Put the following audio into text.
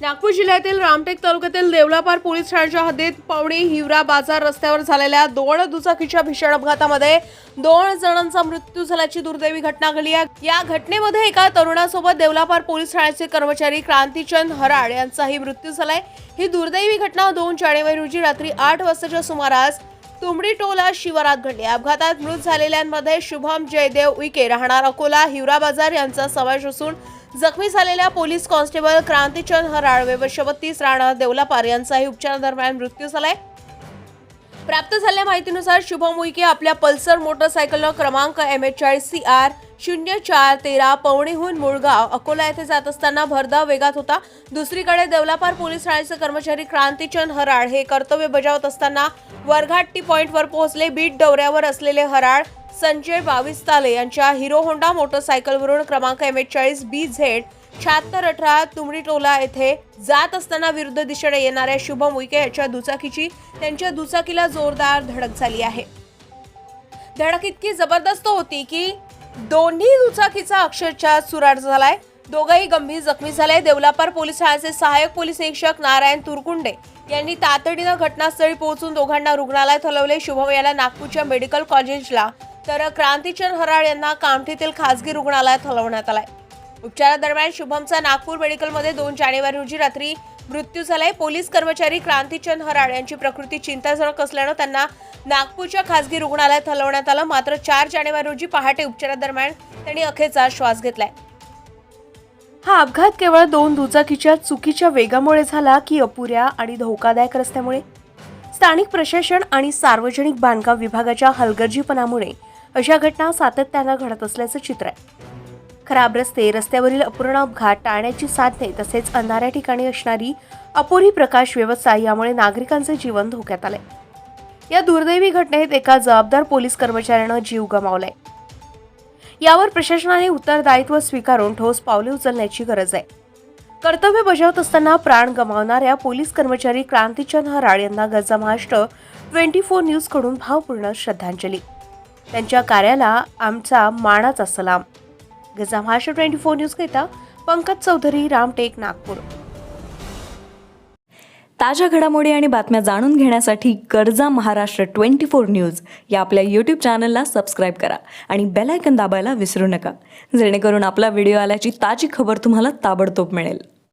नागपूर जिल्ह्यातील रामटेक तालुक्यातील देवलापार पोलीस ठाण्याच्या हद्दीत पवणी हिवरा बाजार रस्त्यावर झालेल्या दोन दुचाकीच्या भीषण अपघातामध्ये दोन जणांचा मृत्यू झाल्याची दुर्दैवी घटना घडली आहे. या घटनेमध्ये एका तरुणासोबत देवलापार पोलीस ठाण्याचे कर्मचारी क्रांतीचंद हराड यांचाही मृत्यू झालाय. ही दुर्दैवी घटना दोन जानेवारी रोजी रात्री आठ वाजताच्या सुमारास तुमडी टोला शिवारात घडली अपघातात मृत झालेल्यांमध्ये शुभम जयदेव उईके राहणार अकोला हिवरा बाजार यांचा समावेश असून जखमी झालेल्या पोलीस कॉन्स्टेबल क्रांतीचंद हराळ व वर्ष राणा देवलापार यांचाही उपचारादरम्यान मृत्यू झालाय. प्राप्त झालेल्या माहितीनुसार शुभम उईके आपल्या पल्सर मोटरसायकलनं क्रमांक एम एच चाळीस सी आर शून्य चार तेरा पवणीहून मुळगाव अकोला येथे जात असताना भरधाव वेगात होता. दुसरीकडे देवलापार पोलीस ठाण्याचे कर्मचारी क्रांतीचंद हराळ हे कर्तव्य बजावत असताना वरघाट्टी पॉईंटवर पोहोचले. बीट दौऱ्यावर असलेले हराळ संजय बावीस ताले यांच्या हिरो होंडा मोटरसायकलवरून क्रमांक एम एच चाळीस बी झेड शहात्तर अठरा तुमडी टोला येथे जात असताना विरुद्ध दिशेने येणाऱ्या शुभम उईके याच्या दुचाकीची त्यांच्या दुचाकीला जोरदार धडक झाली आहे. धडक इतकी जबरदस्त होती की दोन्ही दुचाकीचा अक्षरशः चुराट झालाय. दोघंही गंभीर जखमी झाले. देवलापार पोलीस ठाण्याचे सहाय्यक पोलीस निरीक्षक नारायण तुरकुंडे यांनी तातडीनं घटनास्थळी पोहोचून दोघांना रुग्णालयात हलवले. शुभम याला नागपूरच्या मेडिकल कॉलेजला तर क्रांतीचंद हराळ यांना कामठीतील खासगी रुग्णालयात हलवण्यात आलाय. उपचारादरम्यान शुभमचा नागपूर मेडिकलमध्ये दोन जानेवारी रोजी रात्री मृत्यू झालाय. पोलीस कर्मचारी क्रांतीचंद हराळ यांची प्रकृती चिंताजनक असल्यानं त्यांना नागपूरच्या खासगी रुग्णालयात हलवण्यात आलं. मात्र चार जानेवारी रोजी पहाटे उपचारादरम्यान त्यांनी अखेरचा श्वास घेतलाय. हा अपघात केवळ दोन दुचाकीच्या चुकीच्या वेगामुळे झाला की अपुऱ्या आणि धोकादायक रस्त्यामुळे. स्थानिक प्रशासन आणि सार्वजनिक बांधकाम विभागाच्या हलगर्जीपणामुळे अशा घटना सातत्यानं घडत असल्याचं चित्र आहे. खराब रस्ते रस्त्यावरील अपूर्ण अपघात टाळण्याची साधने तसेच अंधाऱ्या ठिकाणी असणारी अपुरी प्रकाश व्यवस्था यामुळे नागरिकांचे जीवन धोक्यात आलंय. या दुर्दैवी घटनेत एका जबाबदार पोलीस कर्मचाऱ्यानं जीव गमावलाय. यावर प्रशासनाने उत्तरदायित्व स्वीकारून ठोस पावले उचलण्याची गरज आहे. कर्तव्य बजावत असताना प्राण गमावणाऱ्या पोलीस कर्मचारी क्रांतीचंद हराळ यांना गजा महाराष्ट्र ट्वेंटी फोर न्यूजकडून भावपूर्ण श्रद्धांजली. त्यांच्या कार्याला आमचा मानाचा सलाम. Gaja Maharashtra twenty four news करिता पंकज चौधरी रामटेक नागपूर. ताज्या घडामोडी आणि बातम्या जाणून घेण्यासाठी गरजा महाराष्ट्र ट्वेंटी फोर न्यूज या आपल्या यूट्यूब चॅनलला सबस्क्राईब करा आणि बेलायकन दाबायला विसरू नका. जेणेकरून आपला व्हिडिओ आल्याची ताजी खबर तुम्हाला ताबडतोब मिळेल.